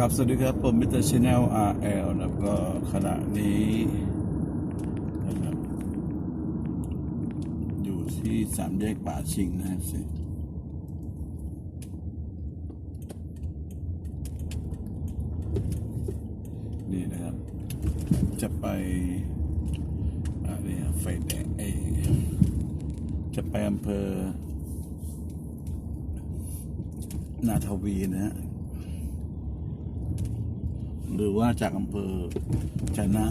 ครับ สวัสดีครับผมมิสเตอร์ชแนล RL นะครับก็ขณะนี้นะครับอยู่ที่สามแยกป่าชิงนะครับสินี่นะครับ จะไปอะไรอะไฟแดงเอจะไปอำเภอ นาทวีนะฮะ หรือว่าจากอำเภอชนะ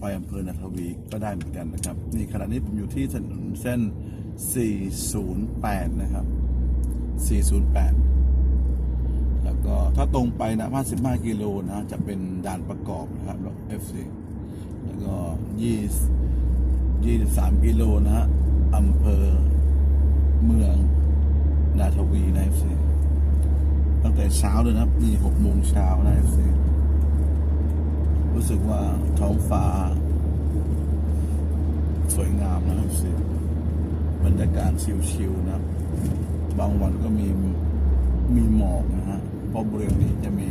ไปอำเภอนาทวีก็ได้เหมือนกันนะครับ นี่ขณะนี้ผมอยู่ที่ถนนเส้น 408 นะครับ 408 แล้วก็ถ้าตรงไปนะ55กิโลนะจะเป็นด่านประกอบนะครับรถ FC แล้วก็20 23กิโลนะฮะอำเภอเมืองนาทวีนะ FC ตั้งแต่เช้าเลยนะนี่6โมงเช้านะ FC รู้สึกว่าท้องฟ้า สวยงามนะครับสิบรรยากาศชิวๆนะ บางวันก็มีมีหมอกนะฮะเพราะบริเวณนี้จะมี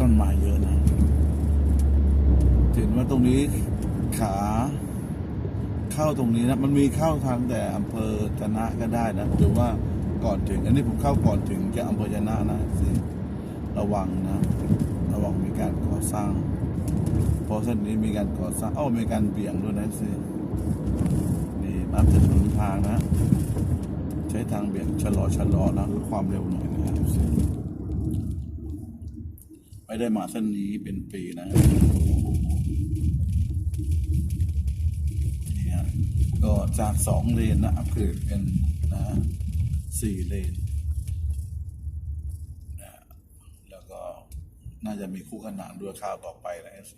ต้นไม้เยอะนะเห็นว่าตรงนี้ขาเข้าตรงนี้นะ มันมีเข้าทางแต่อำเภอจะนะก็ได้นะหรือว่าก่อนถึง อันนี้ผมเข้าก่อนถึงจะอำเภอจะนะนะสิ ระวังนะ ระวังมีการก่อสร้างเพราะเส้นนี้มีการก่อสร้างเอ้ามีการเบี่ยงด้วยนะสินี่มาถึงถนนทางนะ ใช้ทางเบี่ยงชะลอชะลอนะลดความเร็วหน่อยนะครับสิไม่ได้มาเส้นนี้เป็นปีนะนี่ฮะก็จากสองเลนนะอัพเกรดเป็นนะสี่เลน น่าจะมีคู่ขนานด้วยข้าวต่อไปนะเอส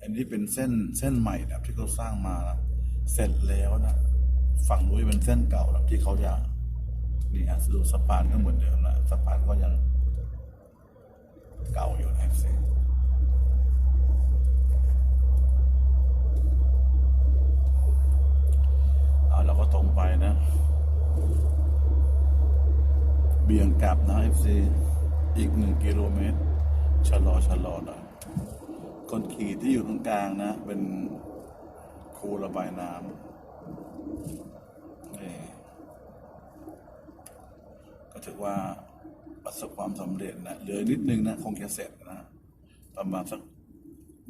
อันนี้เป็นเส้นเส้นใหม่นะที่เขาสร้างมานะเสร็จแล้วนะฝั่งนู้นเป็นเส้นเก่านะที่เขาจะนี่ฮะดูสะพานก็เหมือนเดิมนะสะพานก็ยังเก่าอยู่นะเอสเอาเราก็ตรงไปนะ เบี่ยงกลับนะเอฟซีอีกหนึ่งกิโลเมตร ชะลอชะลอหน่อยคนขี่ที่อยู่ตรงกลางนะ เป็นคูระบายน้ำนี่ก็ถือว่าประสบความสำเร็จนะเหลือนิดนึงนะ คงจะเสร็จนะ ประมาณสัก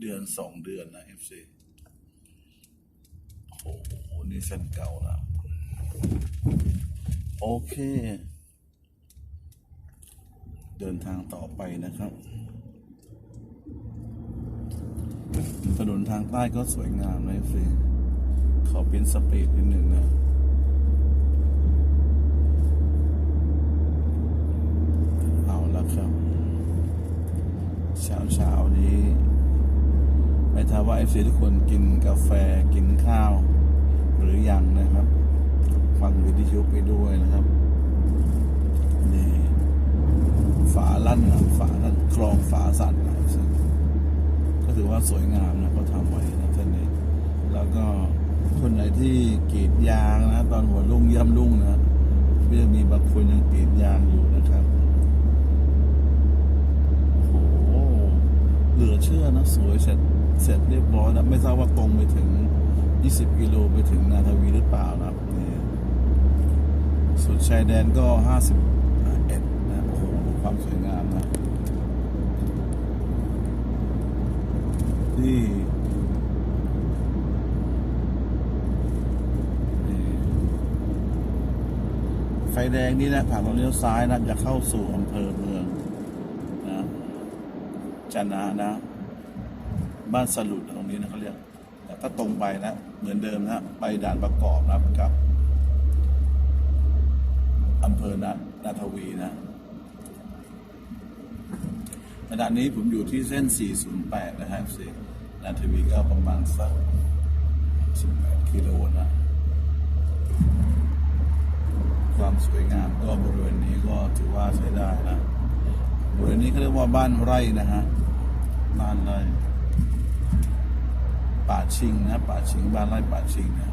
เดือนสองเดือนนะเอฟซีโอ้โห นี่เส้นเก่านะ โอเค เดินทางต่อไปนะครับ ถนนทางใต้ก็สวยงามนะฟรีขอเป็นสปีดนิดหนึ่งนะเอาละครับ เช้าเช้านี้ไม่ทราบว่าเอฟซีทุกคนกินกาแฟกินข้าว หรือยังนะครับฟังวิทยุไปด้วยนะครับนี่ฝาลั่นนะฝาลั่นคลองฝาสั่น ถือว่าสวยงามนะเขาทำไว้นะท่านนี้ แล้วก็คนไหนที่กรีดยางนะ ตอนหัวรุ่งย่ำรุ่งนะก็จะมีบางคนยังกรีดยางอยู่นะครับโอ้โหเหลือเชื่อนะสวยเสร็จเสร็จเรียบร้อยนะไม่ทราบว่าตรงไปถึง 20 กิโลไปถึงนาทวีหรือเปล่านะครับนี่สุดชายแดนก็51 นะ โอ้โห ความสวยงามนะ ที่ไฟแดงนี่นะผ่านตรงเลี้ยวซ้ายนะจะเข้าสู่อำเภอเมืองนะจันนะนะ บ้านสลุดตรงนี้นะเขาเรียกแต่ถ้าตรงไปนะ เหมือนเดิมนะไปด่านประกอบนะครับกับอำเภอนานาทวีนะขณะนี้ผมอยู่ที่เส้น 408 นะครับสิ นาทวีก็ประมาณสัก18กิโลนะ ความสวยงามก็บริเวณนี้ก็ถือว่าใช้ได้นะบริเวณนี้เขาเรียกว่าบ้านไร่นะฮะบ้านไร่ป่าชิงนะป่าชิงบ้านไร่ป่าชิงนะ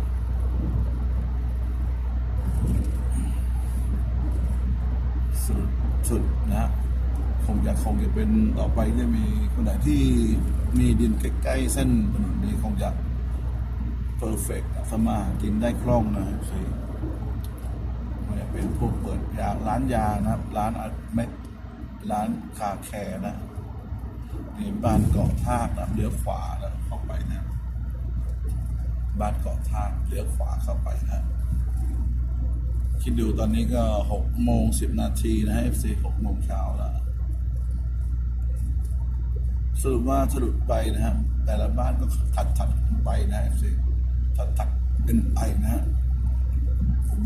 สุดสุดนะคงจะคงจะเป็นต่อไปจะมีคนไหนที่ มีดินใกล้ๆเส้นถนนนี้คงจะเพอร์เฟกต์สมากินได้คล่องนะสิมันจะเป็นพวกเปิดยาร้านยานะครับ ร้านอะไม่ร้านคาแคร์นะนี่บ้านเกาะทากนะเลี้ยวขวาแล้วเข้าไปนะ บ้านเกาะทากเลี้ยวขวาเข้าไปนะคิดดูตอนนี้ก็หกโมงสิบนาทีนะเอฟซีหกโมงเช้าแล้ว สรุปว่าสรุปไปนะครับแต่ละบ้านก็ถัดถัดไปนะเอฟซีถัดถัดกันไปนะฮะ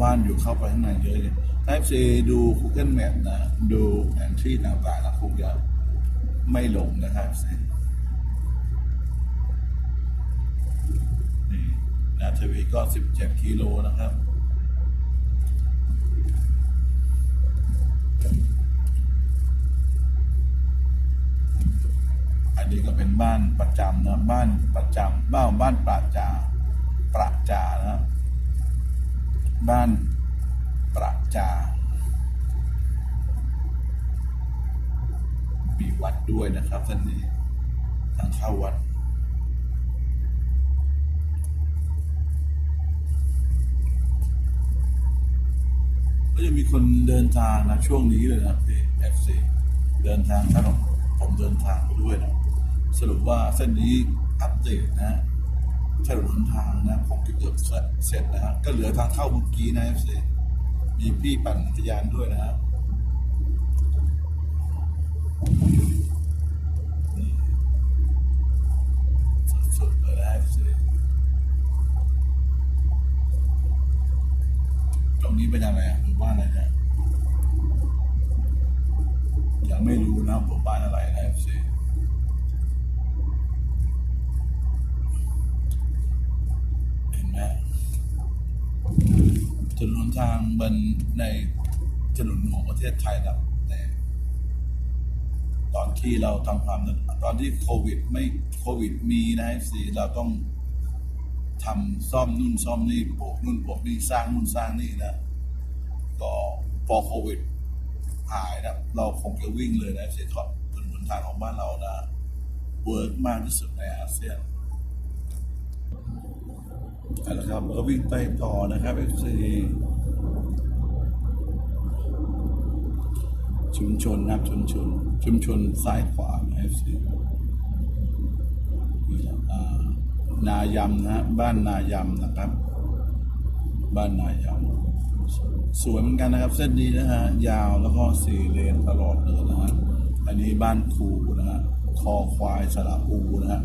บ้านอยู่เข้าไปข้างในเยอะเลยถ้าเอฟซีดู Google Map นะดูแผนที่ต่างๆนะคงจะไม่หลงนะครับเอฟซีนี่นาทวีก็สิบเจ็ดกิโลนะครับ นี้ก็เป็นบ้านประจำนะบ้านประจำบ้านบ้านปราจาประจานะบ้านประจามีวัดด้วยนะครับท่านนี้ทางเข้าวัดก็จะมีคนเดินทางนะช่วงนี้เลยนะพี่เอฟซีเดินทางถนนผมเดินทางไปด้วยนะ สรุปว่าเส้นนี้อัปเดตนะถนนหนทางนะผมจะเกือบเสร็จนะฮะก็เหลือทางเข้าเมื่อกี้นะเอฟซีมีพี่ปั่นจักรยานด้วยนะฮะนี่สุดๆเลยนะเอฟซีตรงนี้เป็นยังไงอะหมู่บ้านอะไรเนี่ยยังไม่รู้นะหมู่บ้านอะไรนะเอฟซี เห็นไหมถนนห นทางบนในถนนของประเทศไทยนะแต่ตอนที่เราทำความตอนที่โควิดไม่โควิดมีนะสิเราต้องทำซ่อมนู่นซ่อมนี่โปะนู่นโปะนี่สร้างนู่นสร้างนี่นะก็พอโควิดหายนะเราคงจะวิ่งเลยนะสิถอดถนนหนทางของบ้านเรานะเวิร์กมากที่สุดในอาเซียนเอาละครับก็วิ่งไปต่อนะครับ FC ชุมชนนะครับชุมชน ชุมชนซ้ายขวานะ FC นี่แหละอ่านายำนะฮะบ้านนายำนะครับ บ้านนายำสวยเหมือนกันนะครับ เส้นนี้นะฮะยาวแล้วก็สี่เลนตลอดเลยนะฮะอันนี้บ้านครูนะฮะคอควายสระอูนะฮะ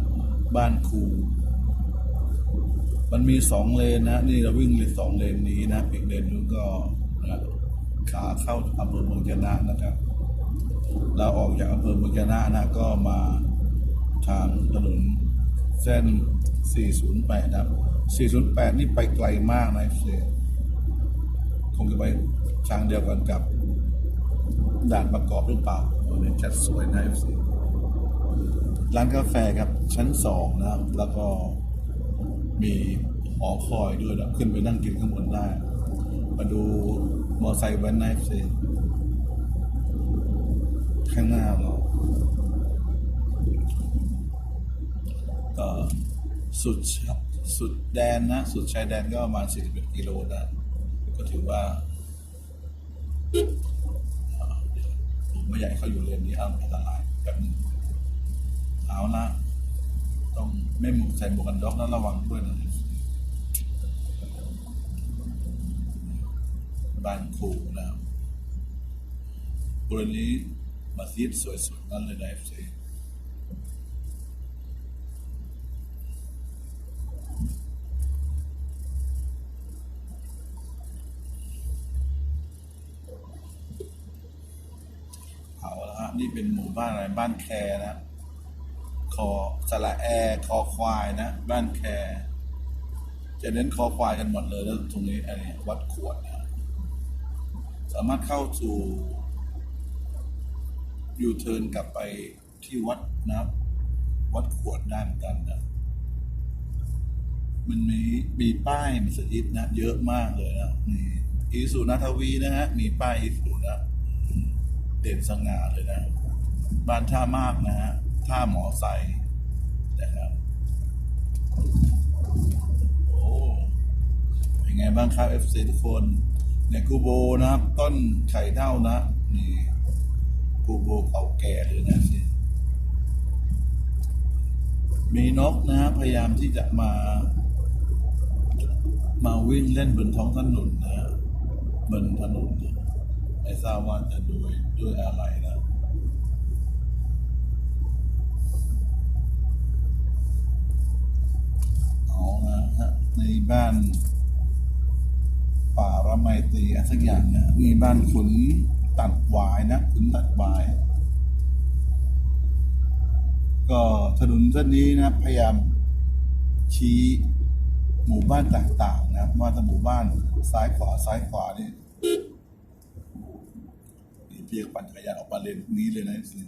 บ้านครูมันมีสองเลนนะนี่เราวิ่งเลนสองเลนนี้นะอีกเลนนึงก็ ขาเข้าอำเภอเมืองจะนะนะครับ เราออกจากอำเภอเมืองจะนะนะก็มาทางถนนเส้น 408 นะครับ 408 นี่ไปไกลมากนะเฟรคงจะไปทางเดียวกันกับด่านประกอบหรือเปล่าวันนี้จัดสวยนะเอฟซีร้านกาแฟครับชั้นสองนะครับ แล้วก็มีหอคอยด้วยนะขึ้นไปนั่งกินข้างบนได้ มาดูมอไซค์แวนไนฟ์สิข้างหน้าเราก็สุดสุดแดนนะ สุดชายแดนก็ประมาณ41กิโลนะก็ถือว่าผมไม่อยากให้เขาอยู่เลนนี้อันตรายแบบนึงเอาละต้องไม่หมวกใส่หมวกกันน็อกนะระวังด้วยนะ บ้านครูนะครับบริเวณนี้มัสยิดสวยสุดนั่นเลยนะเอฟซีเอาละฮะนี่เป็นหมู่บ้านอะไรบ้านแคร์นะคอสระแอคอควายนะ บ้านแคร์จะเน้นคอควายกันหมดเลยแล้วตรงนี้อันนี้วัดขวดนะ สามารถเข้าสู่ยูเทิร์นกลับไปที่วัดนะับ วัดขวดได้เหมือนกันนะมันมีมีป้ายมัสยิดนะเยอะมากเลยนะนี่อีสุนาทวีนะฮะมีป้ายอีสุนะเด่นสง่าเลยนะ บ้านท่ามากนะฮะท่าหมอใสนะครับโอ้เป็นไงบ้างครับ FC ทุกคน เนี่ยกูโบนะครับ ต้นไข่เท่านะ นี่กูโบเก่าแก่เลยนะสิมีนกนะพยายามที่จะมา มาวิ่งเล่นบนท้องถนนนะฮะบนถนนนะไม่ทราบว่าจะด้วยด้วยอะไรนะเอานะฮะในบ้าน ป่าระไมตรีอสักอย่างเนี่ยมีบ้านขุนตัดวายนะขุนตัดวาย ก็ถนนเส้นนี้นะพยายามชี้หมู่บ้านต่างๆนะว่าถ้าหมู่บ้านซ้ายขวาซ้ายขวานี่นี่พี่ก็ปั่นจักรยานออกมาเลนนี้เลยนะสิ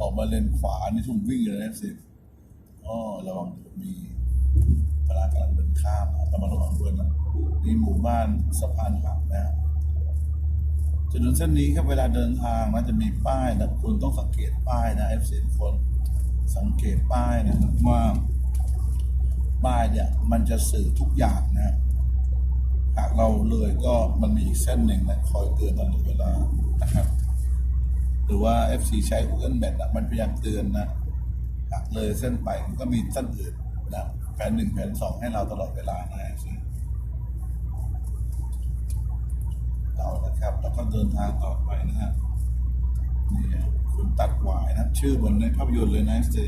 ออกมาเลนขวานี่ทุ่มวิ่งเลยนะสิอ๋อระวังมี พลากำลังเดินข้ามนะต้องมาระวังด้วยนะนี่หมู่บ้านสะพานหักนะถนนเส้นนี้ครับเวลาเดินทางมันจะมีป้ายนะคุณต้องสังเกตป้ายนะเอฟซีคน สังเกตป้ายนะครับว่าป้ายเนี่ยมันจะสื่อทุกอย่างนะหากเราเลยก็มันมีอีกเส้นหนึ่งนะคอยเตือนตลอดเวลานะครับ หรือว่า FC ใช้ Google Map อะมันพยายามเตือนนะหากเลยเส้นไปมันก็มีเส้นอื่นนะ แผนหนึ่งแผนสองให้เราตลอดเวลานะ FC เรานะครับแล้วก็เดินทางต่อไปนะฮะนี่คุณตัดหวายนะชื่อเหมือนในภาพยนตร์เลยนะสเต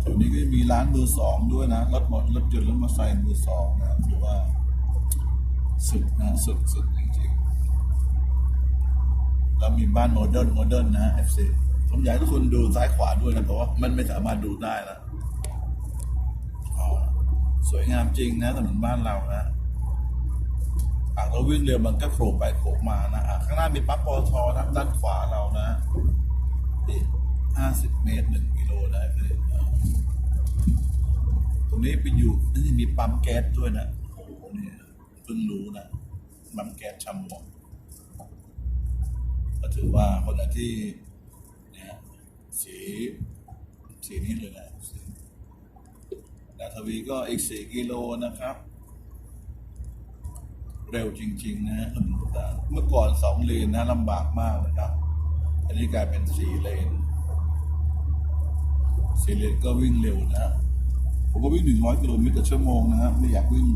แถวนี้ก็จะมีร้านมือสองด้วยนะรถหมดรถยนต์รถมอเตอร์ไซค์มือสองนะถือว่าสุดนะสุดสุดจริงๆแล้วมีบ้านโมเดิร์นโมเดิร์นนะเอฟซีผมอยากให้ทุกคนดูซ้ายขวาด้วยนะเพราะว่ามันไม่สามารถดูได้แล้ว สวยงามจริงนะถนนบ้านเรานะอะเราวิ่งเร็วมันก็โขกไปโขกมานะอะข้างหน้ามีปั๊มปอทนะด้านขวาเรานะนี่ห้าสิบเมตรหนึ่งกิโลได้เลยตรงนี้ไปอยู่นี่มีปั๊มแก๊สด้วยนะโอ้โหเนี่ยเพิ่งรู้นะปั๊มแก๊สชำหมวกก็ถือว่าคนที่เนี่ยสีสีนี้เลยนะ ดาทวีก็อีกสี่กิโลนะครับ เร็วจริง ๆ นะเมื่อก่อนสองเลนนะลำบากมากนะครับ อันนี้กลายเป็นสี่เลนสี่เลนก็วิ่งเร็วนะผมก็วิ่งหนึ่งร้อยกิโลเมตรต่อชั่วโมงนะครับไม่อยากวิ่ง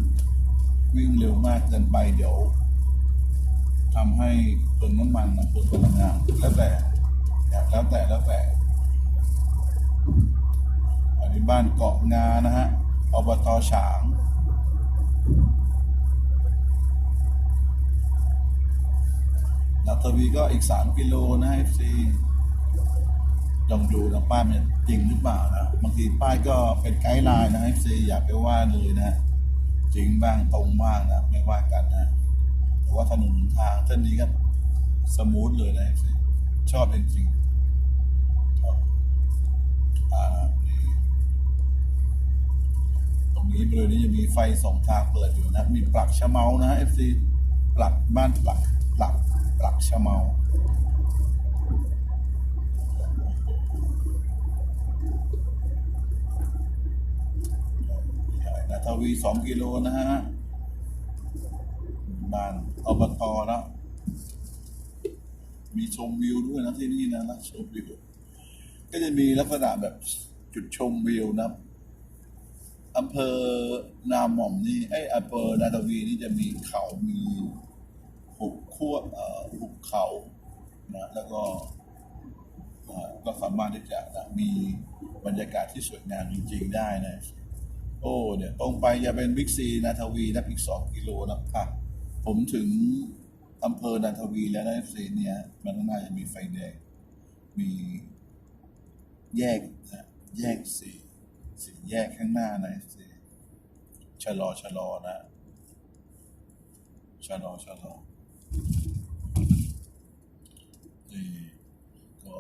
วิ่งเร็วมากเกินไปเดี๋ยวทำให้เปลืองน้ำมันนะเปลืองพลังงานแล้วแต่แล้วแต่แล้วแต่ บ้านเกาะงานะฮะอบตฉางดับทวีก็อีกสามกิโลนะเอฟซีลองดูนะป้ายมันจริงหรือเปล่านะบางทีป้ายก็เป็นไกด์ไลน์นะเอฟซีอย่าไปว่าเลยนะจริงบ้างตรงบ้างนะไม่ว่ากันนะแต่ว่าถนนทางเส้นนี้ก็สมูทเลยนะเอฟซีชอบจริงๆชอบอ่า นี้บริเวณนี้ยังมีไฟสองทางเปิดอยู่นะ มีปลักชะเมานะเอฟซีปลักบ้านปลักปลักปลักชะเมานาทวีสองกิโลนะฮะ บ้านอบตแล้วมีชมวิวด้วยนะที่นี่นะนะชมวิว ก็จะมีลักษณะแบบจุดชมวิวนะ อำเภอนาหม่อมนี่ไอยอำเภอนาทวีนี่จะมีเขามีหุบขั้วเอ่อหุบเขานะแล้วก็ก็สามารถที่จะนะมีบรรยากาศที่สวยงามจริง ๆ ได้นะโอ้เนี่ยตรงไปจะเป็นบิ๊กซีนาทวีนะอีกสองกิโลนะครับผมถึงอำเภอนาทวีแล้วนะเซีเนี่ยมันข้างหน้าจะมีไฟแดงมีแยกนะแยกสี่ สี่แยกข้างหน้านะเอฟซีชะลอชะลอนะชะลอชะลอนี่ก็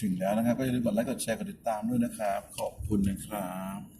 ถึงแล้วนะครับก็อย่าลืมกดไลค์กดแชร์กดติดตามด้วยนะครับ ขอบคุณนะครับ